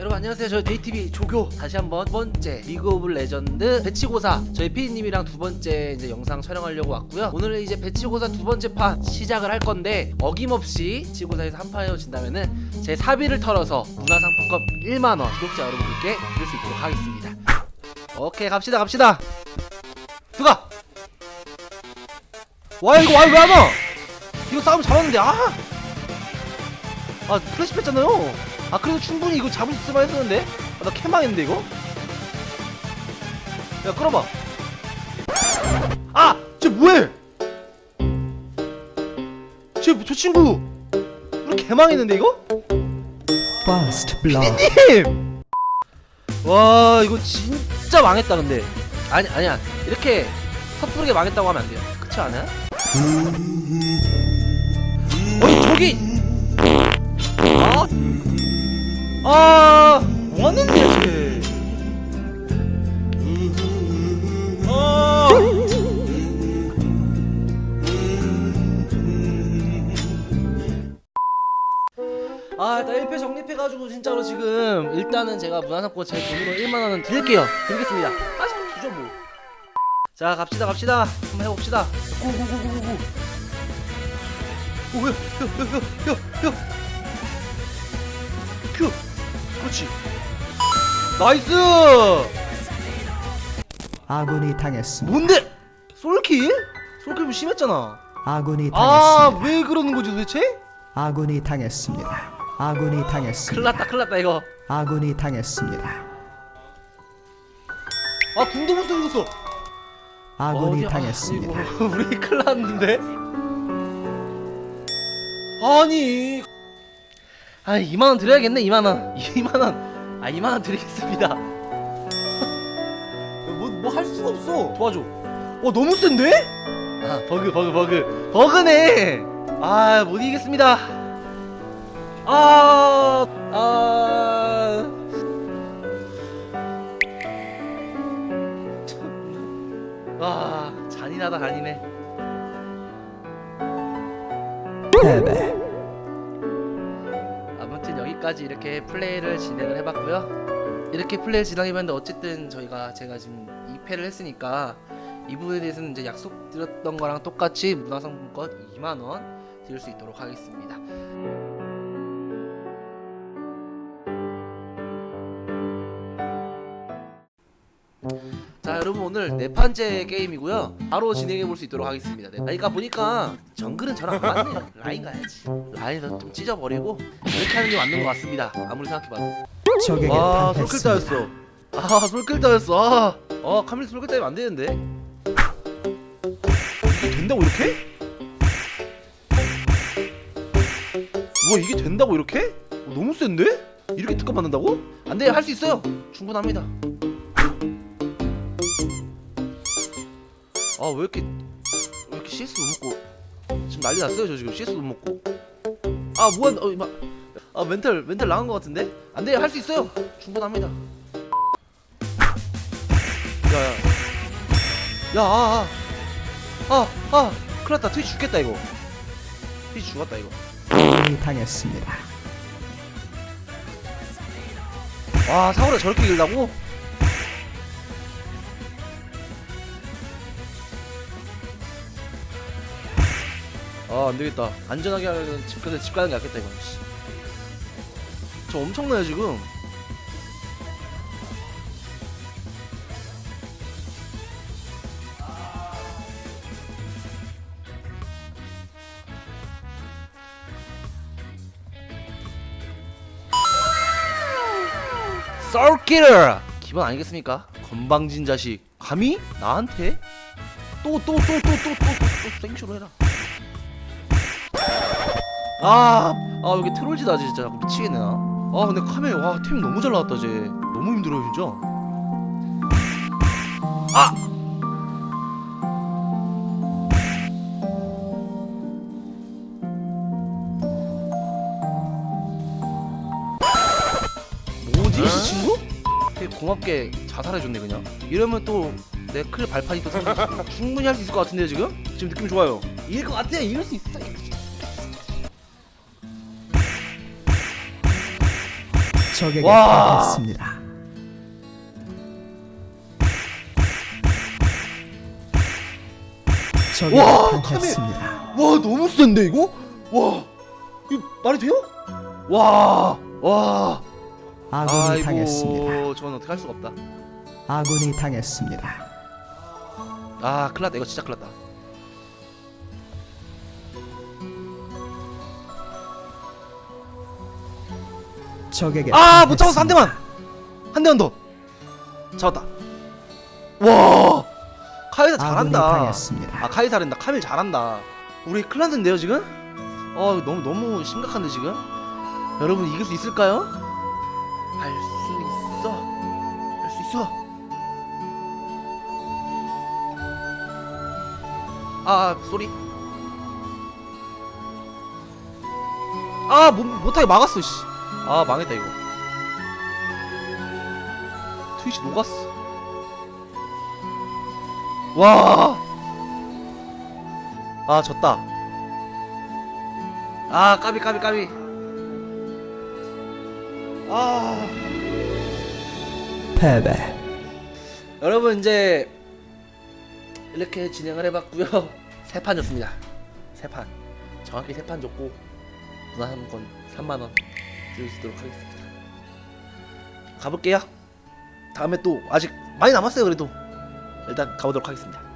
여러분 안녕하세요. 저 JTB 조교 다시 한번 두 번째 리그 오브 레전드 배치고사 저희 피디님이랑 두 번째 이제 영상 촬영하려고 왔고요. 오늘은 이제 배치고사 두 번째 판 시작을 할 건데 어김없이 배치고사에서 한 판이 진다면은 제 사비를 털어서 문화상품권 1만 원 구독자 여러분들께 드릴 수 있도록 하겠습니다. 오케이 갑시다 갑시다. 들어가. 와 이거 와 왜 안 와? 이거 싸움 잘하는데 아. 아 플래시 뺐잖아요. 아 그래도 충분히 이거 잡을 수 있을만 했었는데? 아, 나 캐망했는데 이거? 야 끌어봐. 아 쟤 뭐해? 쟤저 친구 우리 개망했는데 이거? First blood. 님! 와 이거 진짜 망했다 근데. 아니 아니야. 이렇게 섣부르게 망했다고 하면 안 돼요. 그렇지 않아요? 어이 저기! 아, 아 뭐하는데 쟤 아. 아 일단 1패 정립해가지고 진짜로 지금 일단은 제가 문화상품 제 돈으로 1만 원은 드릴게요. 드리겠습니다. 하시면 주죠 뭐 자 갑시다 갑시다. 한번 해봅시다. 고고고고고고 오 야 야 야 야 야야 큐 그렇지 나이스 아군이 당했습니다. 뭔데 솔킬? 솔킬 좀 심했잖아 아군이 아 당했습니다. 왜 그러는 거지 도대체? 아군이 당했습니다. 아군이 큰일 당했습니다. 났다 큰일 났다 이거 아군이 당했습니다. 아 궁도 못 쏘고 아군이 당했습니다. 아, 이거 우리 큰일 났는데? 아니 아 2만원 드려야겠네 2만원. 2만원. 아 2만원 드리겠습니다. 뭐 뭐 할 수가 없어. 도와줘. 와 너무 센데? 아 버그 버그 버그. 버그네. 아 못 이기겠습니다. 아 아... 와 잔인하다 잔인해 여기까지 이렇게 플레이를 진행을 해봤고요. 이렇게 플레이를 진행해봤는데 어쨌든 저희가 제가 지금 2패를 했으니까 이 부분에 대해서는 이제 약속드렸던 거랑 똑같이 문화상품권 2만 원 드릴 수 있도록 하겠습니다. 여러분 오늘 네 판째 게임이고요. 바로 진행해 볼 수 있도록 하겠습니다. 네. 그러니까 보니까 정글은 저랑 안 맞네요. 라인 가야지. 라인을 좀 찢어버리고 이렇게 하는 게 맞는 것 같습니다. 아무리 생각해봐도. 적에게 와 당했습니다. 솔킬다였어. 아 솔킬다였어. 아, 아 카밀 솔킬다이면 안 되는데. 이게 된다고 이렇게? 와 이게 된다고 이렇게? 어, 너무 센데? 이렇게 특급 받는다고? 안돼 할 수 있어요. 충분합니다 아왜 이렇게 왜 이렇게 CS 못 먹고 지금 난리 났어요 저 지금 CS 못 먹고? 아 뭐야 어 이마 아 멘탈 멘탈 나간 것 같은데? 안돼 할 수 있어요. 충분합니다. 야야. 야아아아 아, 아, 큰일 났다. 트위치 죽겠다 이거. 트위치 죽었다 이거. 당했습니다. 와 사고를 저렇게 이긴다고? 아 안되겠다. 안전하게 하려면 집, 근데 집 가는 게 낫겠다 이건 씨. 저 엄청나요 지금? 썰키를! 기본 아니겠습니까? 건방진 자식. 감히? 나한테? 또 또 또 또 또 또또 생쇼로 해라 아, 아 여기 트롤지다 진짜. 자꾸 미치겠네 나. 아 근데 카메 와템 너무 잘 나왔다 쟤. 너무 힘들어요 진짜. 아! 뭐지 이 친구? 되게 고맙게 자살해줬네 그냥. 이러면 또 내 클 발판이 또 생겼고. 충분히 할 수 있을 것 같은데요 지금? 지금 느낌 좋아요. 이길 것 같아 이길 수 있어 적에게 와. 당했습니다. 적에게 와, 당했습니다. 와 너무 센데 이거? 와 이거 말이 돼요? 와 와. 아군이 당했습니다. 아이고 저건 어떻게 할 수가 없다. 아군이 당했습니다. 아 큰일 났다 이거 진짜 큰일 났다. 적에게 아 못 잡았어 한. 대만 한 대만 더 잡았다. 와 카이사 잘한다. 아 카이 잘한다. 카밀 잘한다. 우리 났는데요 지금? 어 너무 너무 심각한데 지금? 여러분 이길 수 있을까요? 할 수 있어. 할 수 있어. 아 쏘리. 아 못, 못하게 막았어 씨. 아 망했다 이거. 트위치 녹았어. 와. 아 졌다 아 까비 까비 까비 아 패배. 여러분 이제 이렇게 진행을 해봤고요 세 판 줬습니다 세판 정확히 세 판 줬고 문화상품권 3만원 있도록 하겠습니다. 가볼게요. 다음에 또 아직 많이 남았어요 그래도. 일단 가보도록 하겠습니다